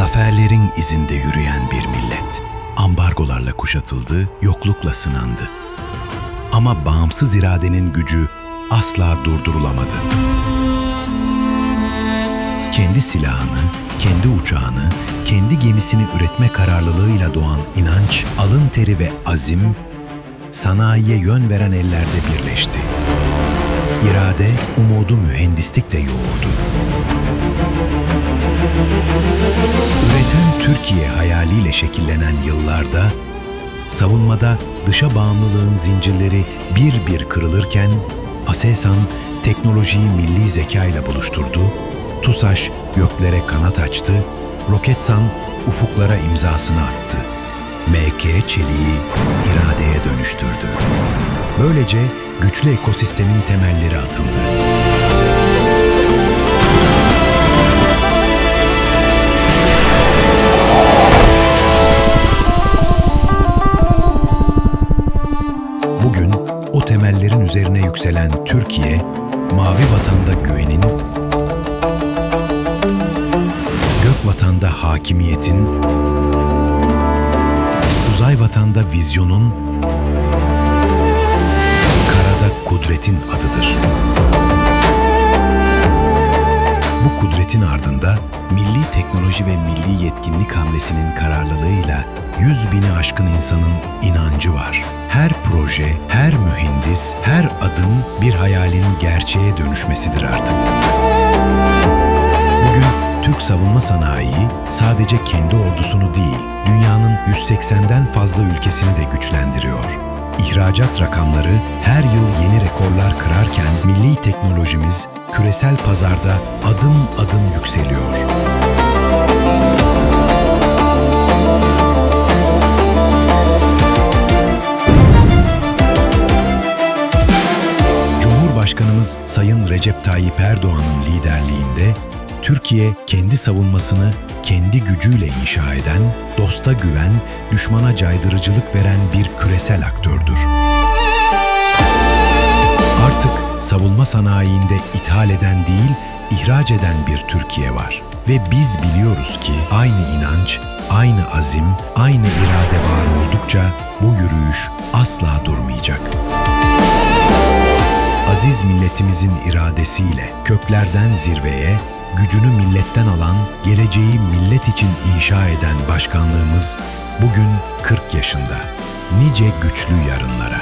Zaferlerin izinde yürüyen bir millet. Ambargolarla kuşatıldı, yoklukla sınandı. Ama bağımsız iradenin gücü asla durdurulamadı. Kendi silahını, kendi uçağını, kendi gemisini üretme kararlılığıyla doğan inanç, alın teri ve azim, sanayiye yön veren ellerde birleşti. İrade, umudu mühendislikle yoğurdu. Türkiye hayaliyle şekillenen yıllarda, savunmada dışa bağımlılığın zincirleri bir bir kırılırken, Aselsan teknolojiyi milli zeka ile buluşturdu, TUSAŞ göklere kanat açtı, Roketsan ufuklara imzasını attı. MK çeliği iradeye dönüştürdü. Böylece güçlü ekosistemin temelleri atıldı. Üzerine yükselen Türkiye, mavi vatanda güvenin, gök vatanda hakimiyetin, uzay vatanda vizyonun, karada kudretin adıdır. Bu kudretin ardında milli teknoloji ve milli yetkinlik hamlesinin kararlılığıyla yüz bini aşkın insanın inancı var. Her proje, her mühendis, her adım bir hayalin gerçeğe dönüşmesidir artık. Bugün Türk savunma sanayi sadece kendi ordusunu değil, dünyanın 180'den fazla ülkesini de güçlendiriyor. İhracat rakamları her yıl yeni rekorlar kırarken milli teknolojimiz küresel pazarda adım adım yükseliyor. Cumhurbaşkanımız Sayın Recep Tayyip Erdoğan'ın liderliğinde Türkiye kendi savunmasını kendi gücüyle inşa eden, dosta güven, düşmana caydırıcılık veren bir küresel aktördür. Artık savunma sanayinde ithal eden değil, ihraç eden bir Türkiye var. Ve biz biliyoruz ki aynı inanç, aynı azim, aynı irade var oldukça bu yürüyüş asla durmayacak. Aziz milletimizin iradesiyle köklerden zirveye, gücünü milletten alan, geleceği millet için inşa eden başkanlığımız bugün 40 yaşında. Nice güçlü yarınlara.